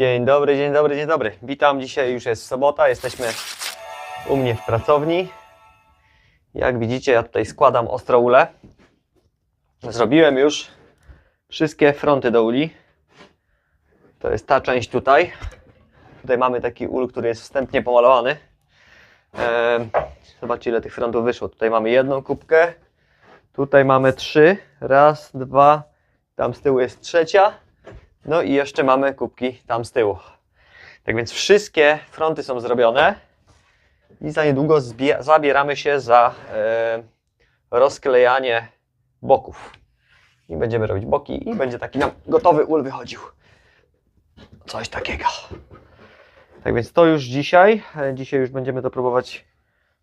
Dzień dobry, dzień dobry, dzień dobry. Witam. Dzisiaj już jest sobota. Jesteśmy u mnie w pracowni. Jak widzicie, ja tutaj składam ostroule. Zrobiłem już wszystkie fronty do uli. To jest ta część tutaj. Tutaj mamy taki ul, który jest wstępnie pomalowany. Ehm, zobaczcie, ile tych frontów wyszło. Tutaj mamy jedną kubkę. Tutaj mamy trzy. Raz, dwa. Tam z tyłu jest trzecia. No i jeszcze mamy kubki tam z tyłu. Tak więc wszystkie fronty są zrobione i za niedługo zabieramy się za e, rozklejanie boków. I będziemy robić boki i będzie taki nam gotowy ul wychodził. Coś takiego. Tak więc to już dzisiaj. E, Dzisiaj już będziemy to próbować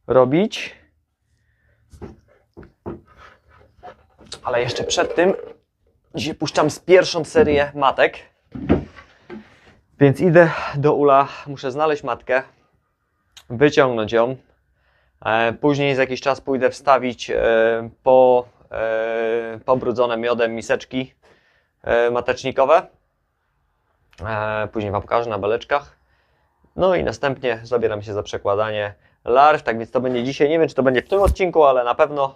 robić. Ale jeszcze przed tym Dzisiaj puszczam z pierwszą serię matek. Więc idę do ula, muszę znaleźć matkę, wyciągnąć ją. E, Później za jakiś czas pójdę wstawić e, po, e, pobrudzone miodem miseczki matecznikowe. Później Wam pokażę na beleczkach. No i następnie zabieram się za przekładanie larw. Tak więc to będzie dzisiaj. Nie wiem, czy to będzie w tym odcinku, ale na pewno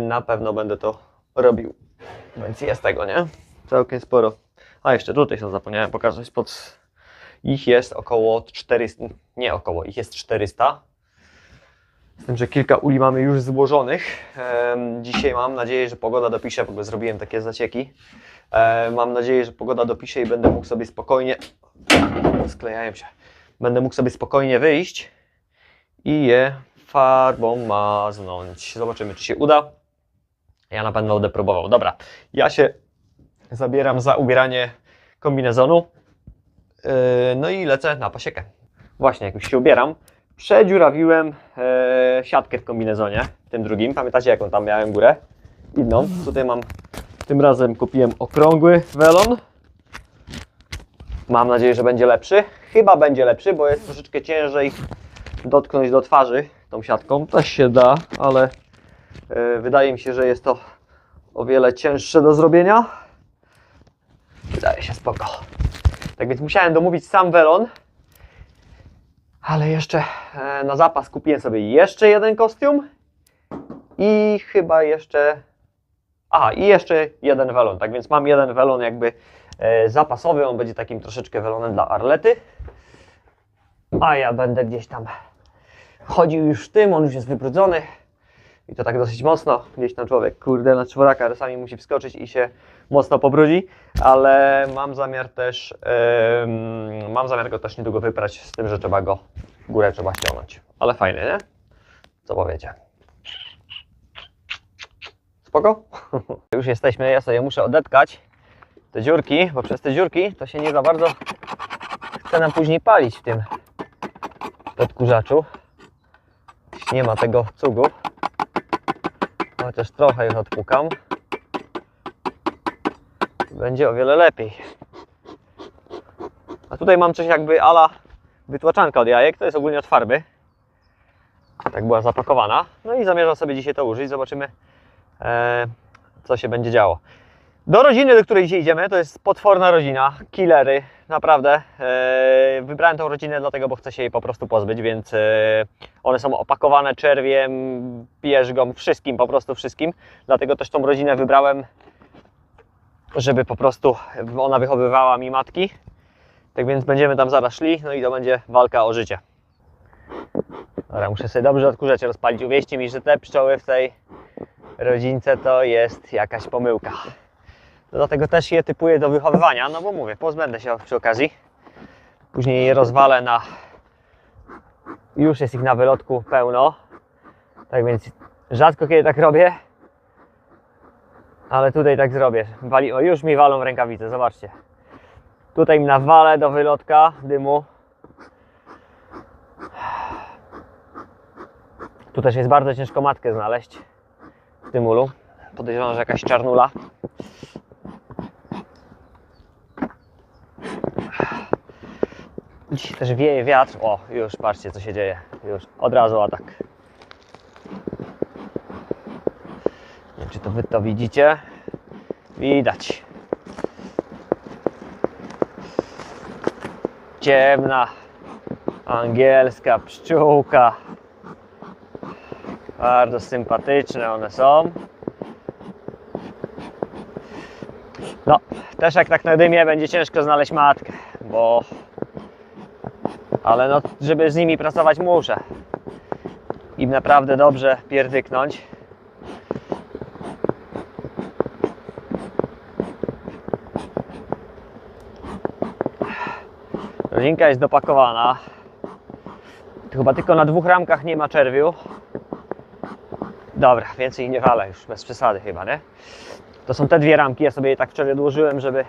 na pewno będę to robił. Więc jest tego, nie? Całkiem sporo. A jeszcze tutaj są zapomniałem pokazać. Pod... Ich jest około 400. Nie około, ich jest 400. Z tym, że kilka uli mamy już złożonych. Dzisiaj mam nadzieję, że pogoda dopisze. W ogóle zrobiłem takie zacieki. Mam nadzieję, że pogoda dopisze i będę mógł sobie spokojnie. Sklejają się. Będę mógł sobie spokojnie wyjść i je farbą maznąć. Zobaczymy, czy się uda. Ja na pewno będę próbował. Dobra, ja się zabieram za ubieranie kombinezonu. Yy, no i lecę na pasiekę. Właśnie, jak już się ubieram, przedziurawiłem e, siatkę w kombinezonie, w tym drugim. Pamiętacie, jaką tam miałem górę? Inną. Tutaj mam, tym razem kupiłem okrągły welon. Mam nadzieję, że będzie lepszy. Chyba będzie lepszy, bo jest troszeczkę ciężej dotknąć do twarzy tą siatką. Też się da, ale Wydaje mi się, że jest to o wiele cięższe do zrobienia. Wydaje się spoko. Tak więc musiałem domówić sam welon. Ale jeszcze e, na zapas kupiłem sobie jeszcze jeden kostium. I chyba jeszcze. Aha, i jeszcze jeden welon. Tak więc mam jeden welon jakby e, zapasowy. On będzie takim troszeczkę welonem dla Arlety. A ja będę gdzieś tam chodził już w tym. On już jest wybrudzony. I to tak dosyć mocno, gdzieś tam człowiek, kurde, na czworaka czasami musi wskoczyć i się mocno pobrudzi, ale mam zamiar też, em, mam zamiar go też niedługo wyprać z tym, że trzeba go, górę trzeba ściągnąć. Ale fajny, nie? Co powiecie? Spoko? Już jesteśmy, ja sobie muszę odetkać te dziurki, bo przez te dziurki to się nie za bardzo chce nam później palić w tym odkurzaczu. Nie ma tego cugu. Chociaż trochę już odpukam. Będzie o wiele lepiej. A tutaj mam coś jakby ala wytłaczanka od jajek. To jest ogólnie od farby. Tak była zapakowana. No i zamierzam sobie dzisiaj to użyć. Zobaczymy, e, co się będzie działo. Do rodziny, do której dzisiaj idziemy, to jest potworna rodzina, killery, naprawdę. E, wybrałem tą rodzinę dlatego, bo chcę się jej po prostu pozbyć, więc e, one są opakowane czerwiem, pierzgą, wszystkim, po prostu wszystkim. Dlatego też tą rodzinę wybrałem, żeby po prostu ona wychowywała mi matki. Tak więc będziemy tam zaraz szli, no i to będzie walka o życie. Dobra, muszę sobie dobrze odkurzacz rozpalić. Uwierzcie mi, że te pszczoły w tej rodzince to jest jakaś pomyłka. Dlatego też je typuję do wychowywania, no bo mówię, pozbędę się przy okazji. Później je rozwalę na... Już jest ich na wylotku pełno. Tak więc rzadko kiedy tak robię. Ale tutaj tak zrobię. Wali... O, już mi walą rękawice, zobaczcie. Tutaj mi nawalę do wylotka dymu. Tu też jest bardzo ciężko matkę znaleźć w tym ulu. Podejrzewam, że jakaś czarnula. Też wieje wiatr. O, już patrzcie co się dzieje. Już od razu atak. Nie wiem, czy to wy to widzicie. Widać. ciemna, angielska pszczółka. Bardzo sympatyczne one są. No, też jak tak na dymie będzie ciężko znaleźć matkę, bo... Ale no, żeby z nimi pracować muszę. Im naprawdę dobrze pierdyknąć. Rodzinka jest dopakowana. Chyba tylko na dwóch ramkach nie ma czerwiu. Dobra, więcej nie walę już, bez przesady chyba, nie? To są te dwie ramki, ja sobie je tak wczoraj odłożyłem, żeby...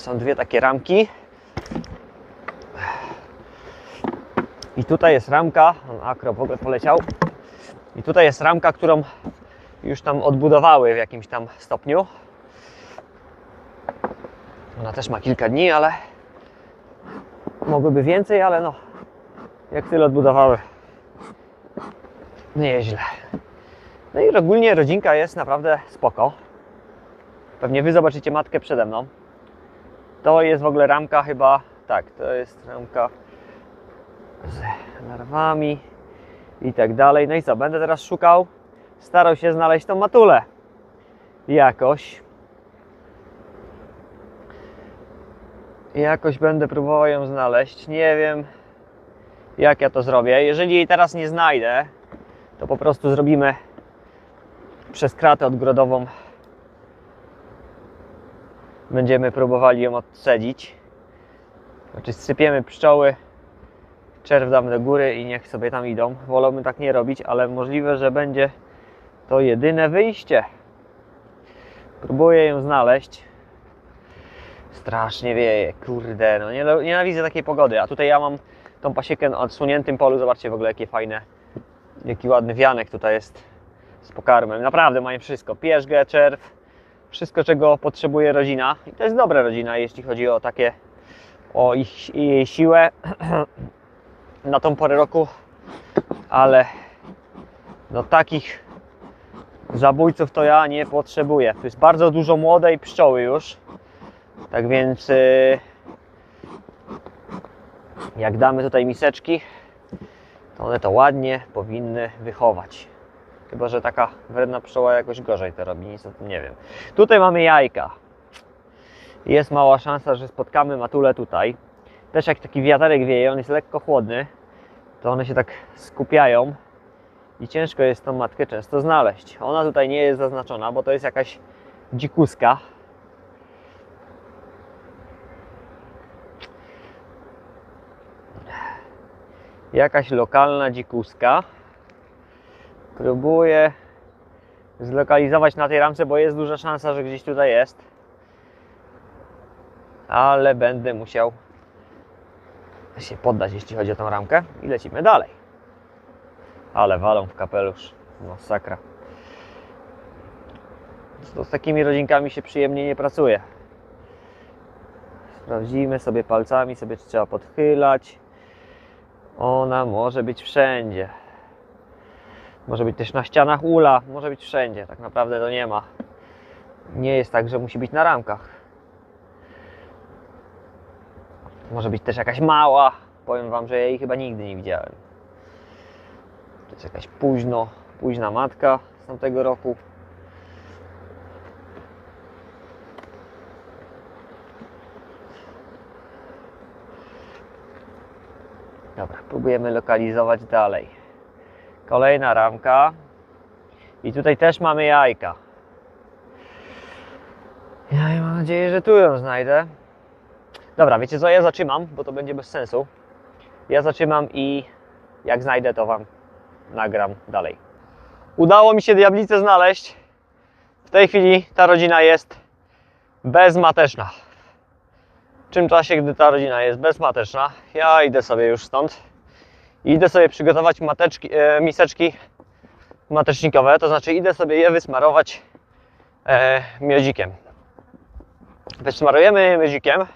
są dwie takie ramki. I tutaj jest ramka, akro w ogóle poleciał. I tutaj jest ramka, którą już tam odbudowały w jakimś tam stopniu. Ona też ma kilka dni, ale mogłyby więcej, ale no, jak tyle odbudowały, nieźle. No i ogólnie rodzinka jest naprawdę spoko. Pewnie Wy zobaczycie matkę przede mną. To jest w ogóle ramka chyba, tak, to jest ramka z narwami i tak dalej. No i co, będę teraz szukał, starał się znaleźć tą matulę jakoś. Jakoś będę próbował ją znaleźć. Nie wiem, jak ja to zrobię. Jeżeli jej teraz nie znajdę, to po prostu zrobimy przez kratę odgrodową. Będziemy próbowali ją odcedzić. Znaczy sypiemy pszczoły, czerw damy do góry i niech sobie tam idą. Wolałbym tak nie robić, ale możliwe, że będzie to jedyne wyjście. Próbuję ją znaleźć. Strasznie wieje, kurde, no nie, nienawidzę takiej pogody, a tutaj ja mam tą pasiekę na odsuniętym polu, zobaczcie w ogóle jakie fajne, jaki ładny wianek tutaj jest z pokarmem, naprawdę mają wszystko, pierzgę, czerw, wszystko czego potrzebuje rodzina. I to jest dobra rodzina, jeśli chodzi o takie, o ich, jej siłę na tą porę roku, ale no takich zabójców to ja nie potrzebuję, tu jest bardzo dużo młodej pszczoły już, tak więc y, jak damy tutaj miseczki, to one to ładnie powinny wychować. Chyba, że taka wredna pszczoła jakoś gorzej to robi, tym nie wiem. Tutaj mamy jajka. Jest mała szansa, że spotkamy matulę tutaj. Też jak taki wiaterek wieje, on jest lekko chłodny, to one się tak skupiają i ciężko jest tą matkę często znaleźć. Ona tutaj nie jest zaznaczona, bo to jest jakaś dzikuska, jakaś lokalna dzikuska. Próbuję zlokalizować na tej ramce, bo jest duża szansa, że gdzieś tutaj jest. Ale będę musiał się poddać, jeśli chodzi o tą ramkę. I lecimy dalej. Ale walą w kapelusz. Masakra. To z takimi rodzinkami się przyjemnie nie pracuje. Sprawdzimy sobie palcami, sobie trzeba podchylać. Ona może być wszędzie. Może być też na ścianach ula, może być wszędzie. Tak naprawdę to nie ma. Nie jest tak, że musi być na ramkach. Może być też jakaś mała. Powiem Wam, że ja jej chyba nigdy nie widziałem. To jest jakaś późno, późna matka z tamtego roku. Dobra, próbujemy lokalizować dalej. Kolejna ramka. I tutaj też mamy jajka. Ja mam nadzieję, że tu ją znajdę. Dobra, wiecie co, ja zatrzymam, bo to będzie bez sensu. Ja zatrzymam i jak znajdę, to Wam nagram dalej. Udało mi się diablicę znaleźć. W tej chwili ta rodzina jest bezmateczna. W czym czasie, gdy ta rodzina jest bezmateczna, ja idę sobie już stąd. Idę sobie przygotować mateczki, e, miseczki matecznikowe, to znaczy idę sobie je wysmarować e, miodzikiem. Wysmarujemy je miodzikiem,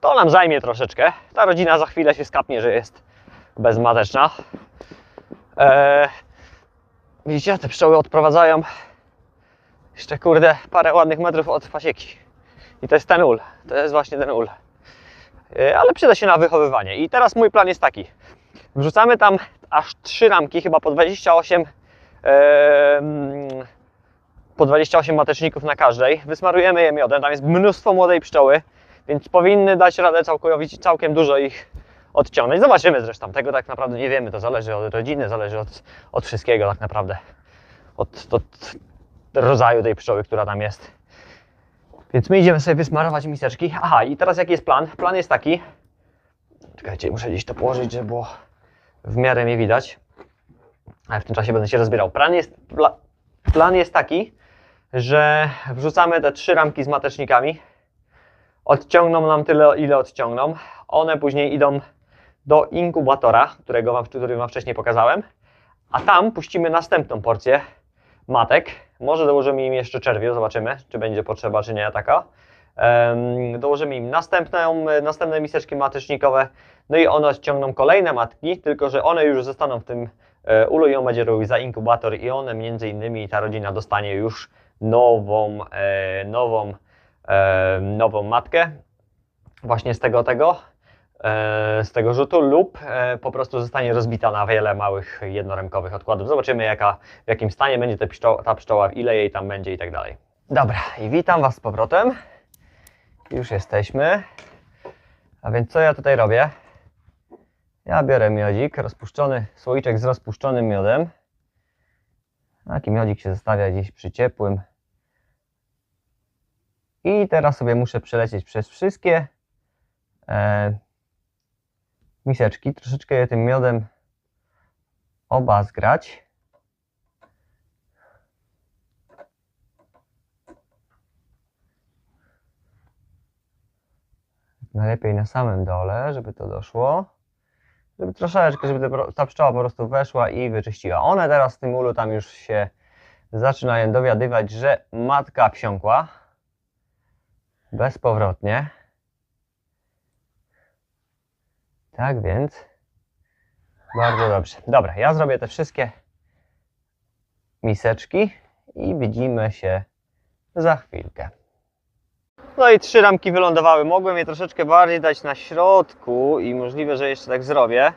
to nam zajmie troszeczkę. Ta rodzina za chwilę się skapnie, że jest bezmateczna. E, widzicie, te pszczoły odprowadzają jeszcze kurde parę ładnych metrów od pasieki. I to jest ten ul. To jest właśnie ten ul. Yy, Ale przyda się na wychowywanie. I teraz mój plan jest taki. Wrzucamy tam aż trzy ramki, chyba po 28 em, po 28 mateczników na każdej. Wysmarujemy je miodem. Tam jest mnóstwo młodej pszczoły, więc powinny dać radę całkowicie, całkiem dużo ich odciągnąć. Zobaczymy zresztą. Tego tak naprawdę nie wiemy. To zależy od rodziny, zależy od, od wszystkiego tak naprawdę. Od, od rodzaju tej pszczoły, która tam jest. Więc my idziemy sobie wysmarować miseczki. Aha, i teraz jaki jest plan? Plan jest taki. Czekajcie, muszę gdzieś to położyć, żeby było w miarę mnie widać. Ale w tym czasie będę się rozbierał. Plan jest, pla, plan jest taki, że wrzucamy te trzy ramki z matecznikami. Odciągną nam tyle, ile odciągną. One później idą do inkubatora, którego wam, który Wam wcześniej pokazałem. A tam puścimy następną porcję matek. Może dołożymy im jeszcze czerwiu, zobaczymy, czy będzie potrzeba, czy nie taka. Dołożymy im następną, następne miseczki matecznikowe, no i one odciągną kolejne matki, tylko że one już zostaną w tym e, ulu i on będzie robił za inkubator i one między innymi ta rodzina dostanie już nową, e, nową, e, nową matkę właśnie z tego tego, z tego rzutu lub po prostu zostanie rozbita na wiele małych jednorękowych odkładów. Zobaczymy jaka, w jakim stanie będzie ta pszczoła, ta pszczoła, ile jej tam będzie i tak dalej. Dobra, i witam Was z powrotem. Już jesteśmy. A więc co ja tutaj robię? Ja biorę miodzik, rozpuszczony, słoiczek z rozpuszczonym miodem. Taki miodzik się zostawia gdzieś przy ciepłym. I teraz sobie muszę przelecieć przez wszystkie e, miseczki, troszeczkę je tym miodem obazgrać. Najlepiej na samym dole, żeby to doszło. Żeby troszeczkę, żeby ta pszczoła po prostu weszła i wyczyściła. One teraz w tym ulu tam już się zaczynają dowiadywać, że matka wsiąkła bezpowrotnie. Tak więc bardzo dobrze. Dobra, ja zrobię te wszystkie miseczki i widzimy się za chwilkę. No i trzy ramki wylądowały. Mogłem je troszeczkę bardziej dać na środku i możliwe, że jeszcze tak zrobię.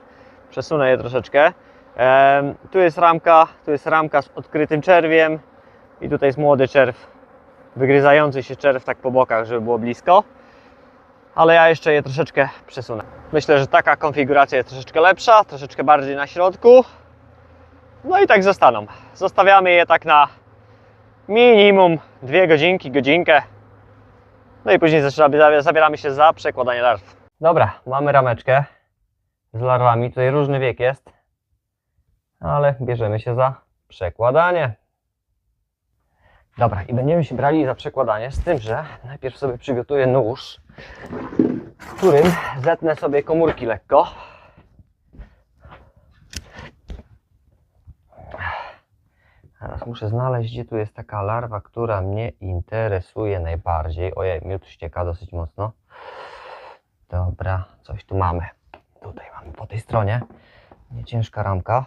Przesunę je troszeczkę. Em, tu jest ramka, tu jest ramka z odkrytym czerwiem i tutaj jest młody czerw, wygryzający się czerw tak po bokach, żeby było blisko. Ale ja jeszcze je troszeczkę przesunę. Myślę, że taka konfiguracja jest troszeczkę lepsza, troszeczkę bardziej na środku. No i tak zostaną. Zostawiamy je tak na minimum dwie godzinki, godzinkę. No i później zabieramy się za przekładanie larw. Dobra, mamy rameczkę z larwami. Tutaj różny wiek jest, ale bierzemy się za przekładanie. Dobra, i będziemy się brali za przekładanie, z tym, że najpierw sobie przygotuję nóż, którym zetnę sobie komórki lekko. Teraz muszę znaleźć, gdzie tu jest taka larwa, która mnie interesuje najbardziej. Ojej, miód ścieka dosyć mocno. Dobra, coś tu mamy. Tutaj mamy po tej stronie. Nie ciężka ramka.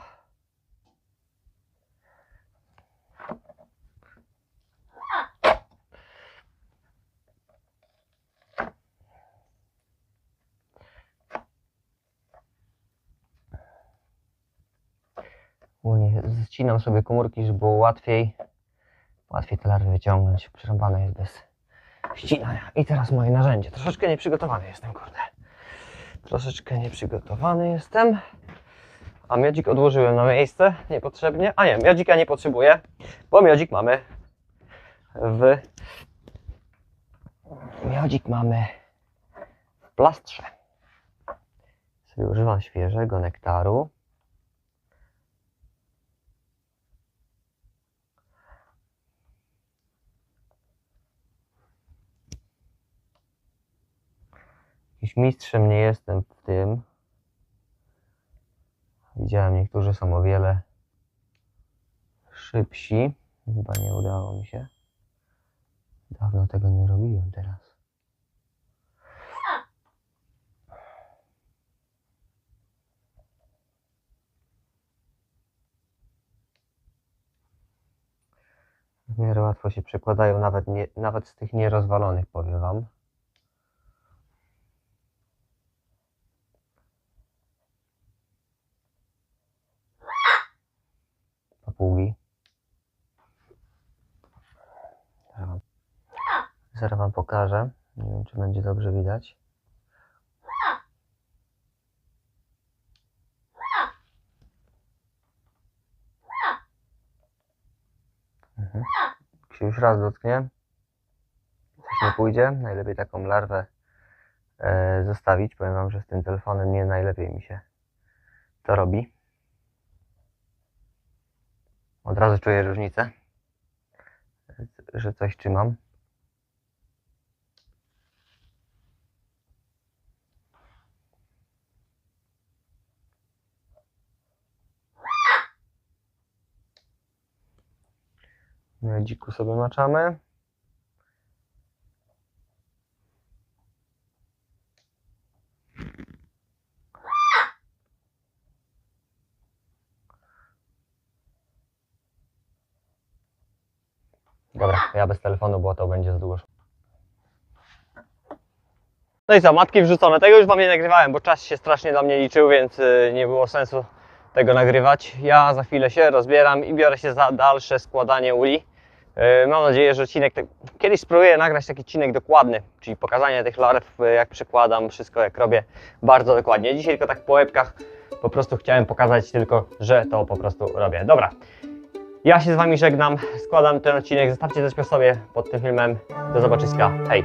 Ogólnie zcinam sobie komórki, żeby było łatwiej, łatwiej te larwy wyciągnąć. Przerąbane jest bez ścinania. I teraz moje narzędzie. Troszeczkę nieprzygotowany jestem, kurde. Troszeczkę nieprzygotowany jestem. A miodzik odłożyłem na miejsce niepotrzebnie. A nie, miodzika nie potrzebuję, bo miodzik mamy w... Miodzik mamy w plastrze. Sobie używam świeżego nektaru. Jakiś mistrzem nie jestem w tym. Widziałem, niektórzy są o wiele szybsi. Chyba nie udało mi się. Dawno tego nie robiłem teraz. W miarę łatwo się przekładają, nawet, nie, nawet z tych nierozwalonych, powiem Wam. Papugi. Zaraz wam, zaraz wam pokażę. Nie wiem, czy będzie dobrze widać. Mhm. Się już raz dotknie, coś nie pójdzie, najlepiej taką larwę e, zostawić. Powiem Wam, że z tym telefonem nie najlepiej mi się to robi. Od razu czuję różnicę, że coś trzymam. Dziku sobie maczamy. Dobra, ja bez telefonu, bo to będzie za długo. No i co, matki wrzucone. Tego już Wam nie nagrywałem, bo czas się strasznie dla mnie liczył, więc y, nie było sensu tego nagrywać. Ja za chwilę się rozbieram i biorę się za dalsze składanie uli. Y, Mam nadzieję, że odcinek. te- Kiedyś spróbuję nagrać taki odcinek dokładny, czyli pokazanie tych larw, y, jak przekładam, wszystko jak robię bardzo dokładnie. Dzisiaj tylko tak po łebkach po prostu chciałem pokazać tylko, że to po prostu robię. Dobra. Ja się z Wami żegnam, składam ten odcinek. Zostawcie coś po sobie pod tym filmem. Do zobaczyska. Hej!